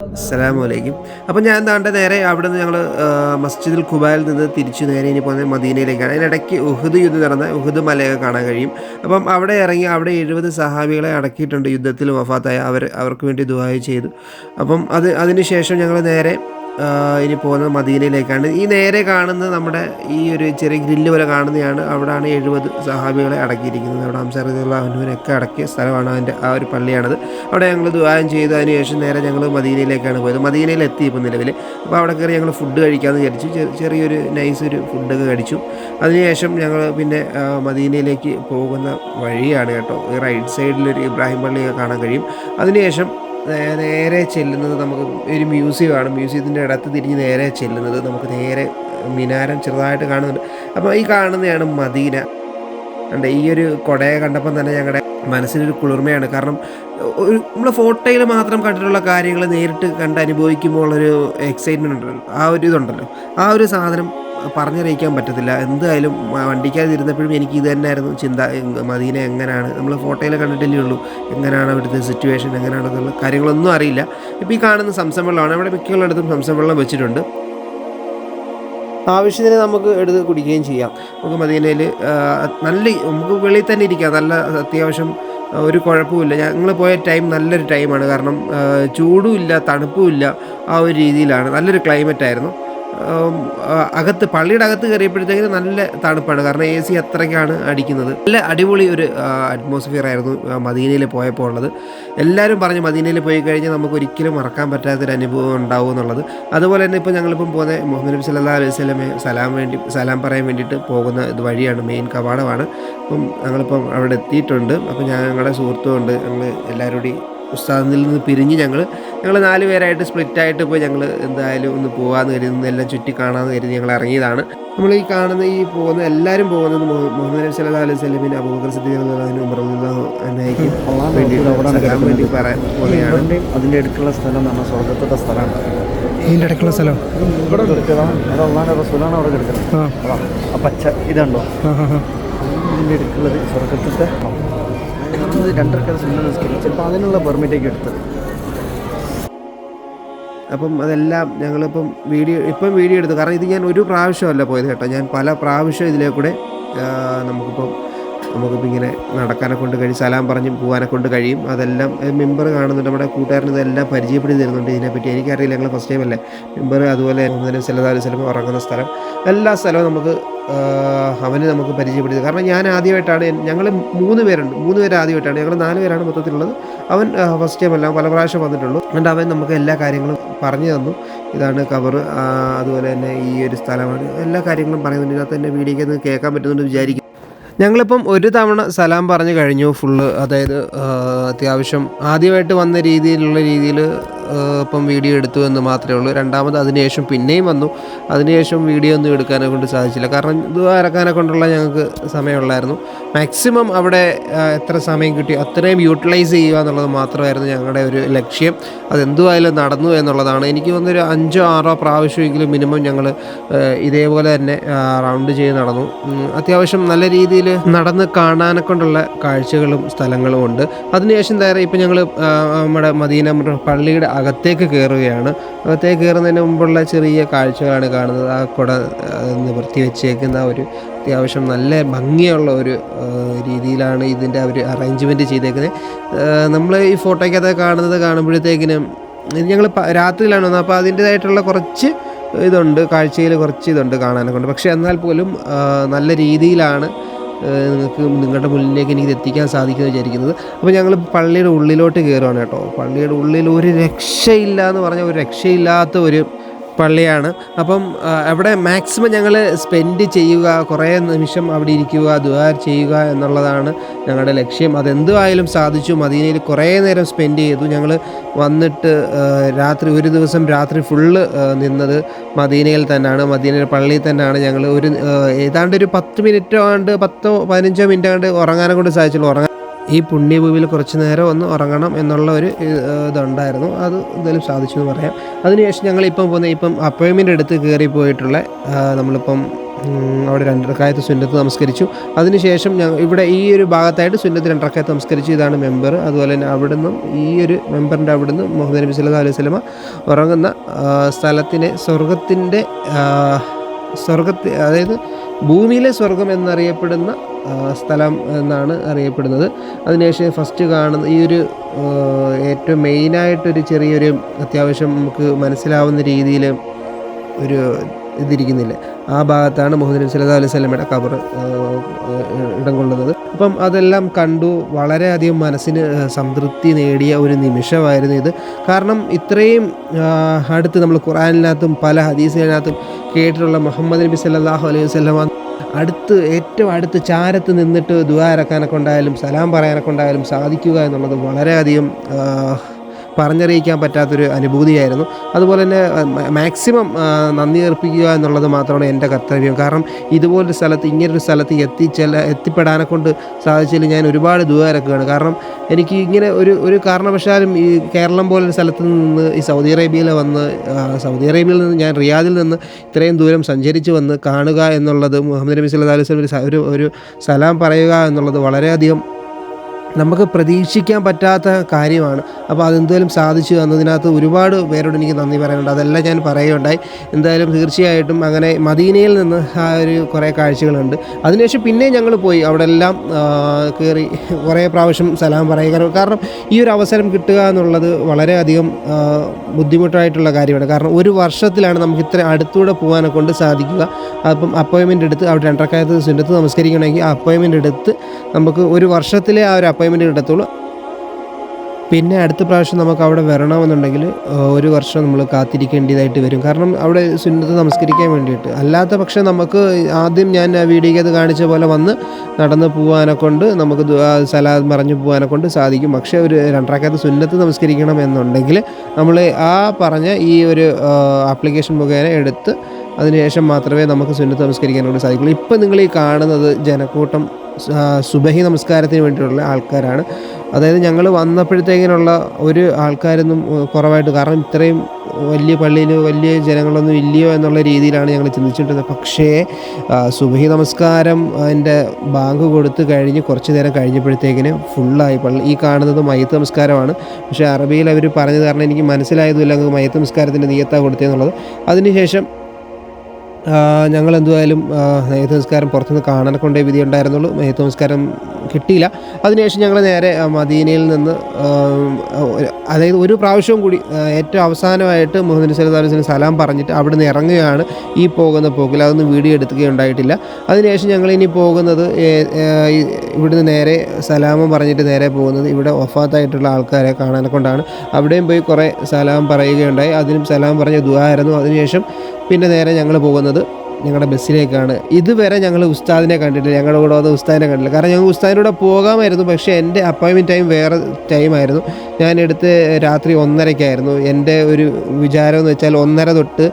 അസ്സലാമു അലൈക്കും അപ്പം ഞാൻ എന്താണ്ട് നേരെ അവിടെ നിന്ന് ഞങ്ങൾ മസ്ജിദുൽ ഖുബായിൽ നിന്ന് തിരിച്ചു നേരെ ഇനി പോകുന്നത് മദീനയിലേക്കാണ്. അതിനിടയ്ക്ക് ഉഹുദ് യുദ്ധം നടന്ന ഉഹുദ് മലയൊക്കെ കാണാൻ കഴിയും. അപ്പം അവിടെ ഇറങ്ങി അവിടെ എഴുപത് സഹാബികളെ അടക്കിയിട്ടുണ്ട് യുദ്ധത്തിൽ വഫാത്തായ. അവർ അവർക്ക് വേണ്ടി ദുബായ് ചെയ്തു. അപ്പം അത് അതിനുശേഷം ഞങ്ങൾ നേരെ ഇനി പോകുന്നത് മദീനയിലേക്കാണ്. ഈ നേരെ കാണുന്നത് നമ്മുടെ ഈ ഒരു ചെറിയ ഗ്രില്ല് പോലെ കാണുന്നതാണ്. അവിടെയാണ് എഴുപത് സഹാബികളെ അടക്കിയിരിക്കുന്നത്. അവിടെ അംസറുള്ള അനുവിനൊക്കെ അടക്കിയ സ്ഥലമാണ് അതിന്റെ ആ ഒരു പള്ളിയാണത്. അവിടെ ഞങ്ങൾ ദുബായം ചെയ്തു. അതിന് ശേഷം നേരെ ഞങ്ങൾ മദീനയിലേക്കാണ് പോയത്. മദീനയിൽ എത്തി ഇപ്പോൾ നിലവിൽ അപ്പോൾ അവിടെ കയറി ഞങ്ങൾ ഫുഡ് കഴിക്കാമെന്ന് വിചാരിച്ചു. ചെറിയൊരു നൈസ് ഒരു ഫുഡൊക്കെ കഴിച്ചു. അതിനുശേഷം ഞങ്ങൾ പിന്നെ മദീനയിലേക്ക് പോകുന്ന വഴിയാണ് കേട്ടോ. ഈ റൈറ്റ് സൈഡിലൊരു ഇബ്രാഹിം പള്ളിയൊക്കെ കാണാൻ കഴിയും. അതിനുശേഷം നേരെ ചെല്ലുന്നത് നമുക്ക് ഒരു മ്യൂസിയമാണ് മ്യൂസിയത്തിന്റെ ഇടത്ത് തിരിഞ്ഞ് നേരെ ചെല്ലുന്നത് നമുക്ക് നേരെ മിനാരം ചെറുതായിട്ട് കാണുന്നുണ്ട്. അപ്പോൾ ഈ കാണുന്നതാണ് മദീന. കണ്ട ഈ ഒരു കൊടയെ കണ്ടപ്പം തന്നെ ഞങ്ങളുടെ മനസ്സിനൊരു കുളിർമയാണ്. കാരണം ഒരു നമ്മൾ ഫോട്ടോയിൽ മാത്രം കണ്ടിട്ടുള്ള കാര്യങ്ങൾ നേരിട്ട് കണ്ട് അനുഭവിക്കുമ്പോൾ ഉള്ളൊരു എക്സൈറ്റ്മെന്റ് ഉണ്ടല്ലോ. ആ ഒരു ഇതുണ്ടല്ലോ. ആ ഒരു സാധനം പറഞ്ഞറിയിക്കാൻ പറ്റത്തില്ല. എന്തായാലും വണ്ടിക്കാതിരുന്നപ്പോഴും എനിക്ക് ഇത് തന്നെയായിരുന്നു ചിന്ത. മദീന എങ്ങനെയാണ് നമ്മൾ ഫോട്ടോയിൽ കണ്ടിട്ടില്ലേ ഉള്ളൂ. എങ്ങനെയാണ് അവിടുത്തെ സിറ്റുവേഷൻ എങ്ങനെയാണെന്നുള്ള കാര്യങ്ങളൊന്നും അറിയില്ല. ഇപ്പോൾ ഈ കാണുന്ന സംസം വെള്ളമാണ് അവിടെ മിക്കുള്ളിടത്തും സംസം വെള്ളം വെച്ചിട്ടുണ്ട്. ആവശ്യത്തിന് നമുക്ക് എടുത്ത് കുടിക്കുകയും ചെയ്യാം. നമുക്ക് മദീനയിൽ നല്ല നമുക്ക് വെളിയിൽ തന്നെ ഇരിക്കാം. നല്ല അത്യാവശ്യം ഒരു കുഴപ്പമില്ല ഞങ്ങൾ പോയ ടൈം നല്ലൊരു ടൈമാണ്. കാരണം ചൂടുമില്ല തണുപ്പുമില്ല ആ ഒരു രീതിയിലാണ്. നല്ലൊരു ക്ലൈമറ്റ് ആയിരുന്നു. ഉം, ആ, അകത്ത് പള്ളിയുടെ അകത്ത് കയറിയപ്പോഴത്തേക്കും നല്ല തണുപ്പാണ്. കാരണം എ സി അത്രയ്ക്കാണ് അടിക്കുന്നത്. നല്ല അടിപൊളി ഒരു അറ്റ്മോസ്ഫിയർ ആയിരുന്നു മദീനയിൽ പോയപ്പോൾ ഉള്ളത്. എല്ലാവരും പറഞ്ഞു മദീനയിൽ പോയി കഴിഞ്ഞാൽ നമുക്ക് ഒരിക്കലും മറക്കാൻ പറ്റാത്തൊരു അനുഭവം ഉണ്ടാവും എന്നുള്ളത്. അതുപോലെ തന്നെ ഇപ്പോൾ ഞങ്ങളിപ്പം പോകുന്ന മുഹമ്മദ് നബി സല്ലാ അലൈഹി സ്വലമെ സലാം വേണ്ടി സലാം പറയാൻ വേണ്ടിയിട്ട് പോകുന്ന ഇത് വഴിയാണ് മെയിൻ കവാടമാണ്. അപ്പം ഞങ്ങളിപ്പം അവിടെ എത്തിയിട്ടുണ്ട്. അപ്പം ഞങ്ങളുടെ സുഹൃത്തുമുണ്ട് ഞങ്ങൾ എല്ലാവരും കൂടി ഉസ്താദിൽ നിന്ന് പിരിഞ്ഞ് ഞങ്ങൾ ഞങ്ങൾ നാല് പേരായിട്ട് സ്പ്ലിറ്റ് ആയിട്ട് പോയി ഞങ്ങൾ എന്തായാലും ഒന്ന് പോകാമെന്ന് കരുതി എല്ലാം ചുറ്റി കാണാമെന്ന് കരുതി ഞങ്ങൾ ഇറങ്ങിയതാണ്. നമ്മൾ ഈ കാണുന്ന ഈ പോകുന്ന എല്ലാവരും പോകുന്നത് മുഹ- മുഹമ്മദ് നബി സല്ലാ അലൈഹി സ്വലമിന് അബൂബക്കർ സിദ്ദീഖ് റളിയല്ലാഹു ഉമർ റളിയല്ലാഹു അൻഹയ്ക്ക് അള്ളാഹ് വേണ്ടിയിട്ട് അവിടെയാണ് സലാം വേണ്ടി പറയാൻ പോലെയാണ് അതിന്റെ അടുത്തുള്ള സ്ഥലം നമ്മൾ സ്വർഗത്തിന്റെ സ്ഥലമാണ്. ഇതിന്റെ അടുക്കുള്ള സ്ഥലം. ഇവിടെ കിടക്കുന്നതാണ് അത് അള്ളാഹാന്റെ റസൂലാണ് അവിടെ കിടക്കുന്നത് ആ. പച്ച ഇതുണ്ടോ. ഇതിന്റെ അടുക്കുള്ളത് സ്വർഗത്തിന്റെ അത് രണ്ടരക്കര സിനിമ നിസ്കരിച്ചു ചിലപ്പോൾ അതിനുള്ള പെർമിറ്റൊക്കെ എടുത്തത് അപ്പം അതെല്ലാം ഞങ്ങളിപ്പം വീഡിയോ ഇപ്പം വീഡിയോ എടുത്തു. കാരണം ഇത് ഞാൻ ഒരു പ്രാവശ്യമല്ല പോയത് കേട്ടോ. ഞാൻ പല പ്രാവശ്യം ഇതിലേക്കൂടെ നമുക്കിപ്പം നമുക്കിപ്പോൾ ഇങ്ങനെ നടക്കാനെ കൊണ്ട് കഴിയും സലാം പറഞ്ഞ് പോകാനെ കൊണ്ട് കഴിയും. അതെല്ലാം മെമ്പർ കാണുന്നുണ്ട്. നമ്മുടെ കൂട്ടുകാരൻ ഇതെല്ലാം പരിചയപ്പെടുത്തി തരുന്നുണ്ട് ഇതിനെപ്പറ്റി. എനിക്കറിയില്ല ഞങ്ങൾ ഫസ്റ്റ് ടൈം അല്ലേ? മെമ്പർ അതുപോലെ ഒന്നിനും സല്ലല്ലാഹു സ്ഥലം ഉറങ്ങുന്ന സ്ഥലം. എല്ലാ സ്ഥലവും നമുക്ക് അവന് നമുക്ക് പരിചയപ്പെടുത്തി. കാരണം ഞാൻ ആദ്യമായിട്ടാണ് ഞങ്ങൾ മൂന്ന് പേരുണ്ട്. മൂന്ന് പേര് ആദ്യമായിട്ടാണ്. ഞങ്ങൾ നാല് പേരാണ് മൊത്തത്തിലുള്ളത്. അവൻ ഫസ്റ്റ് ടൈം അല്ല പല പ്രാവശ്യം വന്നിട്ടുള്ളൂ. എന്നിട്ട് അവൻ നമുക്ക് എല്ലാ കാര്യങ്ങളും പറഞ്ഞു തന്നു. ഇതാണ് കവർ അതുപോലെ തന്നെ ഈ ഒരു സ്ഥലമാണ്. എല്ലാ കാര്യങ്ങളും പറയുന്നുണ്ട്. ഇതിനകത്ത് തന്നെ വീഡിയോക്ക് ഒന്ന് കേൾക്കാൻ പറ്റുന്നുണ്ട് വിചാരിക്കും ഞങ്ങളിപ്പം ഒരു തവണ സലാം പറഞ്ഞു കഴിഞ്ഞു ഫുള്ള് അതായത് അത്യാവശ്യം ആദ്യമായിട്ട് വന്ന രീതിയിലുള്ള രീതിയിൽ ഇപ്പം വീഡിയോ എടുത്തു എന്ന് മാത്രമേ ഉള്ളൂ. രണ്ടാമത് അതിനുശേഷം പിന്നെയും വന്നു. അതിനുശേഷം വീഡിയോ ഒന്നും എടുക്കാനെ കൊണ്ട് സാധിച്ചില്ല. കാരണം ഇത് ഇറക്കാനെ കൊണ്ടുള്ള ഞങ്ങൾക്ക് സമയമുള്ളായിരുന്നു. മാക്സിമം അവിടെ എത്ര സമയം കിട്ടി അത്രയും യൂട്ടിലൈസ് ചെയ്യുക എന്നുള്ളത് മാത്രമായിരുന്നു ഞങ്ങളുടെ ഒരു ലക്ഷ്യം. അതെന്തുമായാലും നടന്നു എന്നുള്ളതാണ്. എനിക്ക് തോന്നുന്നൊരു അഞ്ചോ ആറോ പ്രാവശ്യമെങ്കിലും മിനിമം ഞങ്ങൾ ഇതേപോലെ തന്നെ റൗണ്ട് ചെയ്ത് നടന്നു. അത്യാവശ്യം നല്ല രീതിയിൽ നടന്ന് കാണാനെ കൊണ്ടുള്ള കാഴ്ചകളും സ്ഥലങ്ങളും ഉണ്ട്. അതിനുശേഷം നേരെ ഇപ്പം ഞങ്ങൾ നമ്മുടെ മദീന പള്ളിയുടെ അകത്തേക്ക് കയറുകയാണ്. അകത്തേക്ക് കയറുന്നതിന് മുമ്പുള്ള ചെറിയ കാഴ്ചകളാണ് കാണുന്നത്. ആ കുട നിവർത്തി വെച്ചേക്കുന്ന ഒരു അത്യാവശ്യം നല്ല ഭംഗിയുള്ള ഒരു രീതിയിലാണ് ഇതിന്റെ അവർ അറേഞ്ച്മെന്റ് ചെയ്തേക്കുന്നത്. നമ്മൾ ഈ ഫോട്ടോയ്ക്കകത്ത് കാണുന്നത് കാണുമ്പോഴത്തേക്കിനും ഞങ്ങൾ രാത്രിയിലാണ് വന്നത്. അപ്പോൾ അതിന്റേതായിട്ടുള്ള കുറച്ച് ഇതുണ്ട്. കാഴ്ചയിൽ കുറച്ച് ഇതുണ്ട് കാണാനൊക്കെ ഉണ്ട്. പക്ഷേ എന്നാൽ പോലും നല്ല രീതിയിലാണ് നിങ്ങൾക്ക് നിങ്ങളുടെ മുന്നിലേക്ക് എനിക്ക് എത്തിക്കാൻ സാധിക്കുമെന്ന് വിചാരിക്കുന്നത്. അപ്പോൾ ഞങ്ങൾ പള്ളിയുടെ ഉള്ളിലോട്ട് കയറുകയാണ് കേട്ടോ. പള്ളിയുടെ ഉള്ളിൽ ഒരു രക്ഷയില്ല എന്ന് പറഞ്ഞാൽ ഒരു രക്ഷയില്ലാത്ത ഒരു പള്ളിയാണ്. അപ്പം അവിടെ മാക്സിമം ഞങ്ങൾ സ്പെൻഡ് ചെയ്യുക കുറേ നിമിഷം അവിടെ ഇരിക്കുക ദുആർ ചെയ്യുക എന്നുള്ളതാണ് ഞങ്ങളുടെ ലക്ഷ്യം. അതെന്തുമായാലും സാധിച്ചു. മദീനയിൽ കുറേ നേരം സ്പെൻഡ് ചെയ്തു. ഞങ്ങൾ വന്നിട്ട് രാത്രി ഒരു ദിവസം രാത്രി ഫുള്ള് നിന്നത് മദീനയിൽ തന്നെയാണ് മദീനയിൽ പള്ളിയിൽ തന്നെയാണ് ഞങ്ങൾ ഒരു ഏതാണ്ട് ഒരു പത്ത് മിനിറ്റ് ആണ്ട് പത്തോ പതിനഞ്ചോ മിനിറ്റ് ആണ്ട് ഉറങ്ങാനെ കൊണ്ട് സാധിച്ചുള്ളൂ. ഉറങ്ങാൻ ഈ പുണ്യഭൂമിയിൽ കുറച്ച് നേരം ഒന്ന് ഉറങ്ങണം എന്നുള്ള ഒരു ഇതുണ്ടായിരുന്നു. അത് എന്തായാലും സാധിച്ചു എന്ന് പറയാം. അതിനുശേഷം ഞങ്ങളിപ്പം പോകുന്ന ഇപ്പം അപ്പോയിൻമെന്റ് എടുത്ത് കയറി പോയിട്ടുള്ള നമ്മളിപ്പം അവിടെ രണ്ടരക്കായത്ത് സുന്നത്ത് നമസ്കരിച്ചു. അതിനുശേഷം ഞങ്ങൾ ഇവിടെ ഈ ഒരു ഭാഗത്തായിട്ട് സുന്നത്ത് രണ്ടരക്കായത്ത് നമസ്കരിച്ചു. ഇതാണ് മെമ്പർ. അതുപോലെ തന്നെ അവിടുന്ന് ഈ ഒരു മെമ്പറിന്റെ അവിടുന്ന് മുഹമ്മദ് നബി സല്ലു അലൈഹി സ്വലമ ഉറങ്ങുന്ന സ്ഥലത്തിനെ സ്വർഗത്തിന്റെ സ്വർഗത്തി അതായത് ഭൂമിയിലെ സ്വർഗം എന്നറിയപ്പെടുന്ന സ്ഥലം എന്നാണ് അറിയപ്പെടുന്നത്. അതിനുശേഷം ഫസ്റ്റ് കാണുന്ന ഈ ഒരു ഏറ്റവും മെയിനായിട്ടൊരു ചെറിയൊരു അത്യാവശ്യം നമുക്ക് മനസ്സിലാവുന്ന രീതിയിൽ ഒരു ഇതിരിക്കുന്നില്ല. ആ ഭാഗത്താണ് മുഹമ്മദ് നബി സല്ലാ അലൈഹി സ്വലമയുടെ കബർ ഇടം കൊള്ളുന്നത് അപ്പം അതെല്ലാം കണ്ടു വളരെയധികം മനസ്സിന് സംതൃപ്തി നേടിയ ഒരു നിമിഷമായിരുന്നു ഇത്. കാരണം ഇത്രയും അടുത്ത് നമ്മൾ ഖുറാനിനകത്തും പല ഹദീസിനകത്തും കേട്ടിട്ടുള്ള മുഹമ്മദ് നബി സല്ലാഹു അലൈഹി വസല്ലമ അടുത്ത് ഏറ്റവും അടുത്ത് ചാരത്ത് നിന്നിട്ട് ദുആ ഇറക്കാനൊക്കെ ഉണ്ടായാലും സലാം പറയാനൊക്കെ ഉണ്ടായാലും സാധിക്കുക എന്നുള്ളത് വളരെയധികം പറഞ്ഞറിയിക്കാൻ പറ്റാത്തൊരു അനുഭൂതിയായിരുന്നു. അതുപോലെ തന്നെ മാക്സിമം നന്ദി അർപ്പിക്കുക എന്നുള്ളത് മാത്രമാണ് എന്റെ കർത്തവ്യം. കാരണം ഇതുപോലൊരു സ്ഥലത്ത് ഇങ്ങനൊരു സ്ഥലത്ത് എത്തിച്ചെല്ല എത്തിപ്പെടാനെ കൊണ്ട് സാധിച്ചതിൽ ഞാൻ ഒരുപാട് ദൂരക്കുകയാണ് കാരണം എനിക്ക് ഇങ്ങനെ ഒരു ഒരു കാരണവശാലും ഈ കേരളം പോലൊരു സ്ഥലത്ത് നിന്ന് ഈ സൗദി അറേബ്യയിൽ വന്ന് സൗദി അറേബ്യയിൽ നിന്ന് ഞാൻ റിയാദിൽ നിന്ന് ഇത്രയും ദൂരം സഞ്ചരിച്ച് വന്ന് കാണുക എന്നുള്ളത് മുഹമ്മദ് നബി സല്ലാ അലൈഹി സ്വലം ഒരു ഒരു ഒരു സലാം പറയുക എന്നുള്ളത് വളരെയധികം നമുക്ക് പ്രതീക്ഷിക്കാൻ പറ്റാത്ത കാര്യമാണ്. അപ്പോൾ അതെന്തായാലും സാധിച്ചു എന്നതിനകത്ത് ഒരുപാട് പേരോട് എനിക്ക് നന്ദി പറയാനുണ്ട് അതെല്ലാം ഞാൻ പറയുകയുണ്ടായി. എന്തായാലും തീർച്ചയായിട്ടും അങ്ങനെ മദീനയിൽ നിന്ന് ആ ഒരു കുറേ കാഴ്ചകളുണ്ട്. അതിനുശേഷം പിന്നെ ഞങ്ങൾ പോയി. അവിടെ എല്ലാം കയറി കുറേ പ്രാവശ്യം സലാം പറയുക. കാരണം ഈ ഒരു അവസരം കിട്ടുക എന്നുള്ളത് വളരെയധികം ബുദ്ധിമുട്ടായിട്ടുള്ള കാര്യമാണ്. കാരണം ഒരു വർഷത്തിലാണ് നമുക്ക് ഇത്ര അടുത്തൂടെ പോകാനെ കൊണ്ട് സാധിക്കുക. അപ്പം അപ്പോയിൻമെന്റ് എടുത്ത് അവിടെ രണ്ടരക്കാലത്ത് സുന്നത്ത് നമസ്കരിക്കണമെങ്കിൽ ആ അപ്പോയിൻമെന്റ് എടുത്ത് നമുക്ക് ഒരു വർഷത്തിലെ ആ ഒരു അപ്പോയിൻമെന്റ് കിട്ടത്തുള്ളൂ. പിന്നെ അടുത്ത പ്രാവശ്യം നമുക്ക് അവിടെ വരണമെന്നുണ്ടെങ്കിൽ ഒരു വർഷം നമ്മൾ കാത്തിരിക്കേണ്ടതായിട്ട് വരും. കാരണം അവിടെ സുന്നത്ത് നമസ്കരിക്കാൻ വേണ്ടിയിട്ട്. അല്ലാത്ത പക്ഷേ നമുക്ക് ആദ്യം ഞാൻ ആ വീഡിയോയ്ക്കകത്ത് കാണിച്ച പോലെ വന്ന് നടന്ന് പോകാനെ കൊണ്ട് നമുക്ക് ദുആ മറഞ്ഞു പോകാനെ കൊണ്ട് സാധിക്കും. പക്ഷേ ഒരു രണ്ടരക്കകത്ത് സുന്നത്ത് നമസ്കരിക്കണം എന്നുണ്ടെങ്കിൽ നമ്മൾ ആ പറഞ്ഞ ഈ ഒരു ആപ്ലിക്കേഷൻ മുഖേന എടുത്ത് അതിനുശേഷം മാത്രമേ നമുക്ക് സുന്നത്ത് നമസ്കരിക്കാൻ വേണ്ടി സാധിക്കുള്ളൂ. ഇപ്പം നിങ്ങൾ ഈ കാണുന്നത് ജനക്കൂട്ടം സുബഹി നമസ്കാരത്തിന് വേണ്ടിയിട്ടുള്ള ആൾക്കാരാണ്. അതായത് ഞങ്ങൾ വന്നപ്പോഴത്തേക്കിനുള്ള ഒരു ആൾക്കാരൊന്നും കുറവായിട്ട് കാരണം ഇത്രയും വലിയ പള്ളിയിൽ വലിയ ജനങ്ങളൊന്നും ഇല്ലയോ എന്നുള്ള രീതിയിലാണ് ഞങ്ങൾ ചിന്തിച്ചിട്ടുള്ളത്. പക്ഷേ സുബഹി നമസ്കാരം അതിന്റെ ബാങ്ക് കൊടുത്ത് കഴിഞ്ഞ് കുറച്ച് നേരം കഴിഞ്ഞപ്പോഴത്തേക്കിന് ഫുള്ളായി. പള്ളി ഈ കാണുന്നത് മയത്ത് നമസ്കാരമാണ്. പക്ഷേ അറബിയിൽ അവർ പറഞ്ഞത് കാരണം എനിക്ക് മനസ്സിലായതുമില്ല അങ്ങ് മയ്യത്ത് നമസ്കാരത്തിന്റെ നീയത്താണ് കൊടുത്തതെന്നുള്ളത് അതിനുശേഷം ഞങ്ങൾ എന്തുമായാലും നെയ്ത്ത് നമസ്കാരം പുറത്തുനിന്ന് കാണാനെ കൊണ്ടേ വിധി ഉണ്ടായിരുന്നുള്ളൂ നെയ്ത്ത് നമസ്കാരം കിട്ടിയില്ല. അതിനുശേഷം ഞങ്ങൾ നേരെ മദീനയിൽ നിന്ന് അതായത് ഒരു പ്രാവശ്യവും കൂടി ഏറ്റവും അവസാനമായിട്ട് മുഹമ്മദ് വസല്ലം സലാം പറഞ്ഞിട്ട് അവിടുന്ന് ഇറങ്ങുകയാണ് ഈ പോകുന്ന പോക്കിൽ. അതൊന്നും വീഡിയോ എടുക്കുകയുണ്ടായിട്ടില്ല അതിനുശേഷം ഞങ്ങൾ ഇനി പോകുന്നത് ഇവിടുന്ന് നേരെ സലാമം പറഞ്ഞിട്ട് നേരെ പോകുന്നത് ഇവിടെ ഒഫാത്തായിട്ടുള്ള ആൾക്കാരെ കാണാനെ കൊണ്ടാണ്. അവിടെയും പോയി കുറേ സലാം പറയുകയുണ്ടായി. അതിനും സലാം പറഞ്ഞ ദുവായിരുന്നു അതിനുശേഷം പിന്നെ നേരെ ഞങ്ങൾ പോകുന്നത് ഞങ്ങളുടെ ബസ്സിലേക്കാണ്. ഇതുവരെ ഞങ്ങൾ ഉസ്താദിനെ കണ്ടിട്ടില്ല. ഞങ്ങളുടെ കൂടെ വന്ന ഉസ്താദിനെ കണ്ടില്ല കാരണം ഞങ്ങൾ ഉസ്താദിന്റെ കൂടെ പോകാമായിരുന്നു. പക്ഷേ എന്റെ അപ്പോയിൻമെന്റ് ടൈം വേറെ ടൈമായിരുന്നു ഞാൻ എടുത്ത് രാത്രി ഒന്നരയ്ക്കായിരുന്നു. എന്റെ ഒരു വിചാരം എന്ന് വെച്ചാൽ ഒന്നര തൊട്ട്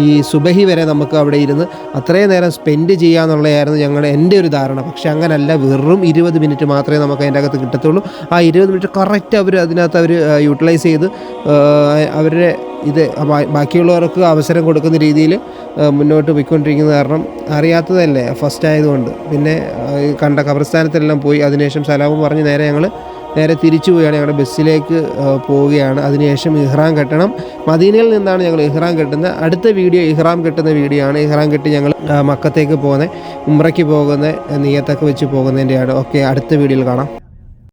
ഈ സുബഹി വരെ നമുക്ക് അവിടെ ഇരുന്ന് അത്രയും നേരം സ്പെൻഡ് ചെയ്യാന്നുള്ളതായിരുന്നു ഞങ്ങൾ എന്റെ ഒരു ധാരണ. പക്ഷെ അങ്ങനല്ല വെറും ഇരുപത് മിനിറ്റ് മാത്രമേ നമുക്ക് അതിന്റെ അകത്ത് കിട്ടത്തുള്ളൂ. ആ ഇരുപത് മിനിറ്റ് കറക്റ്റ് അവർ അതിനകത്ത് അവർ യൂട്ടിലൈസ് ചെയ്ത് അവരുടെ ഇത് ബാക്കിയുള്ളവർക്ക് അവസരം കൊടുക്കുന്ന രീതിയിൽ മുന്നോട്ട് പോയിക്കൊണ്ടിരിക്കുന്നത് കാരണം അറിയാത്തതല്ലേ ഫസ്റ്റ് ആയതുകൊണ്ട്. പിന്നെ കണ്ട കബർസ്ഥാനത്തെല്ലാം പോയി അതിനുശേഷം സലാമും പറഞ്ഞ് നേരെ ഞങ്ങൾ നേരെ തിരിച്ചു പോവുകയാണ് ഞങ്ങളുടെ ബസ്സിലേക്ക് പോവുകയാണ്. അതിനുശേഷം ഇഹ്റാം കെട്ടണം. മദീനയിൽ നിന്നാണ് ഞങ്ങൾ ഇഹ്റാം കെട്ടുന്നത്. അടുത്ത വീഡിയോ ഇഹ്റാം കെട്ടുന്ന വീഡിയോ ആണ്. ഇഹ്റാം കെട്ടി ഞങ്ങൾ മക്കത്തേക്ക് പോകുന്നത്. ഉമ്രയ്ക്ക് പോകുന്ന നീയത്തൊക്കെ വെച്ച് പോകുന്നതിന്റെയാണ്. ഓക്കെ അടുത്ത വീഡിയോയിൽ കാണാം.